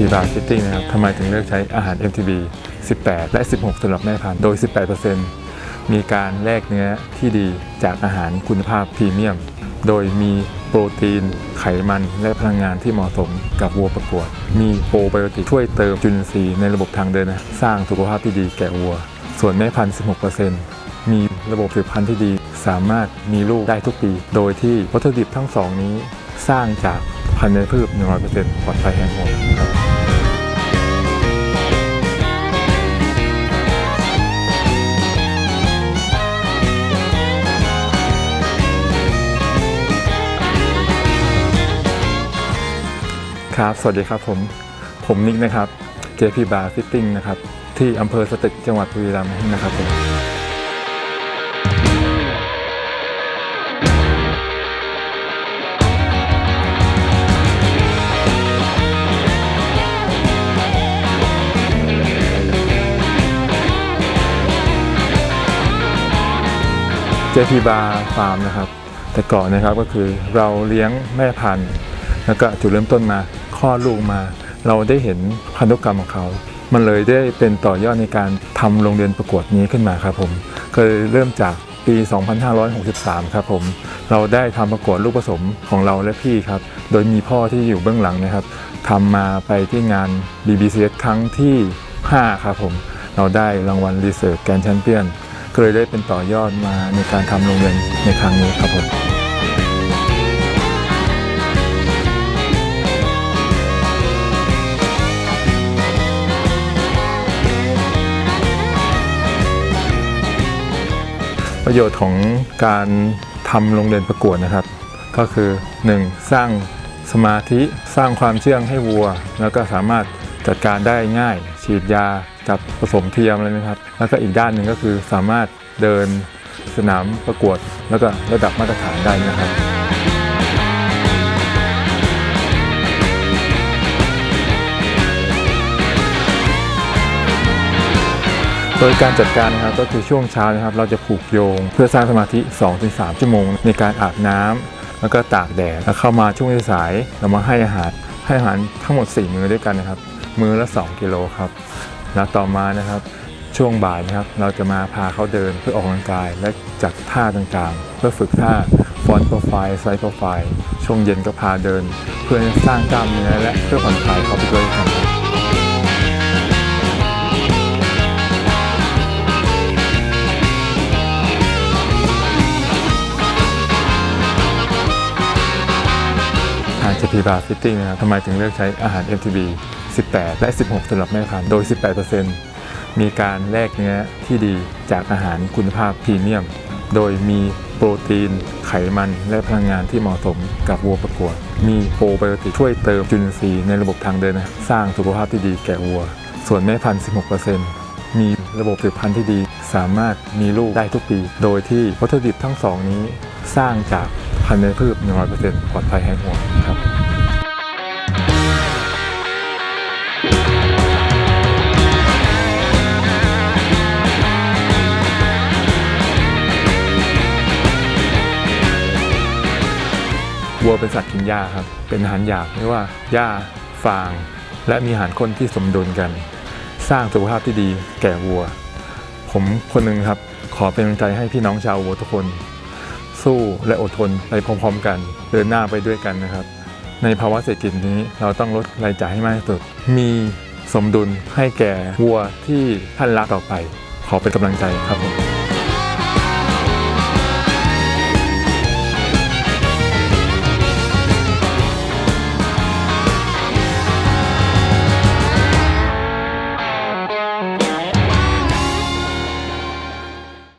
JP Bar City นะครับทำไมถึงเลือกใช้อาหาร MTB 18 และ 16สำหรับแม่พันธุ์โดย 18%มีการแลกเนื้อที่ดีจากอาหารคุณภาพพรีเมียม โดยมีโปรตีน ไขมันและพลังงานที่เหมาะสมกับวัวประกวด มีโปรไบโอติกช่วยเติมจุลินทรีย์ในระบบทางเดินนะสร้างสุขภาพที่ดีแก่วัว ส่วนแม่พันธุ์ 16%มีระบบสืบพันธุ์ที่ดี สามารถมีลูกได้ทุกปี โดยที่วัตถุดิบทั้งสองนี้สร้างจากพันธุ์ในพืช100%ปลอดภัยแห่งหน ครับ สวัสดีครับผม ผมนิกนะครับ JP Bar Fitting นะครับ ที่อำเภอสตึกจังหวัดบุรีรัมย์นะครับผม JP Bar Farm นะครับ แต่ก่อนนะครับก็คือเราเลี้ยงแม่พันธุ์ แล้วก็จุดเริ่มต้นมาคลอดลูกมา เราได้เห็นพันธุกรรมของเขา มันเลยได้เป็นต่อยอดในการทำโรงเรียนประกวดนี้ขึ้นมาครับผมเคยเริ่มจากปี 2563 ครับผม เราได้ทำประกวดลูกผสมของเราและพี่ครับ โดยมีพ่อที่อยู่เบื้องหลังนะครับทำมาไปที่งาน BBCS ครั้งที่ 5 ครับผม เราได้รางวัล Research Grand Champion ก็เลยได้เป็นต่อยอดมาในการทำโรงเรียนในครั้งนี้ครับผม ประโยชน์ของการทำโรงเรียนประกวดนะครับ ก็คือ 1. สร้างสมาธิสร้างความเชื่องให้วัว แล้วก็สามารถจัดการได้ง่าย ฉีดยาจับผสมเทียมอะไรนะครับ แล้วก็อีกด้านหนึ่งก็คือสามารถเดินสนามประกวด แล้วก็ระดับมาตรฐานได้นะครับ โดยการจัดการนะครับก็คือช่วงเช้านะครับ เราจะผูกโยง เพื่อสร้างสมาธิ 2-3 ชั่วโมง ในการอาบน้ำแล้วก็ตากแดดแล้วเข้ามาช่วงสายเรามาให้อาหารให้อาหารทั้งหมด 4 มื้อด้วยกันนะครับ มื้อละ 2 กิโลครับแล้วต่อมานะครับช่วงบ่ายนะครับ เราจะมาพาเขาเดินเพื่อออกกำลังกายและจัดท่าต่างๆ เพื่อฝึกท่าฟอนต์โปรไฟล์ไซส์โปรไฟล์ช่วงเย็นก็พาเดิน เพื่อสร้างกล้ามเนื้อและเพื่อผ่อนคลายเขาไปด้วยกัน JP Bar Fitting นะครับทำไมถึงเลือกใช้อาหาร MTB 18 และ 16สำหรับแม่พันธุ์โดย 18%มีการแลกเนื้อที่ดีจากอาหารคุณภาพพรีเมียม โดยมีโปรตีน ไขมันและพลังงานที่เหมาะสมกับวัวประกวด มีโปรไบโอติกช่วยเติมจุลินทรีย์ในระบบทางเดินนะสร้างสุขภาพที่ดีแก่วัว ส่วนแม่พันธุ์ 16%มีระบบสืบพันธุ์ที่ดี สามารถมีลูกได้ทุกปี โดยที่วัตถุดิบทั้งสองนี้สร้างจาก พันธุ์ในพืช100%ปลอดภัยแห่งห่วงครับวัวเป็นสัตว์กินหญ้าครับ เป็นอาหารหยาบไม่ว่าหญ้าฟาง และมีอาหารข้นที่สมดุลกัน สร้างสุขภาพที่ดีแก่วัว ผมคนหนึ่งครับ ขอเป็นกำลังใจให้พี่น้องชาววัวทุกคน สู้และอดทนไปพร้อมๆ กัน เดินหน้าไปด้วยกันนะครับ ในภาวะเศรษฐกิจนี้เราต้องลดรายจ่ายให้มากที่สุด มีสมดุลให้แก่วัวที่ท่านรักต่อไป ขอเป็นกำลังใจครับผม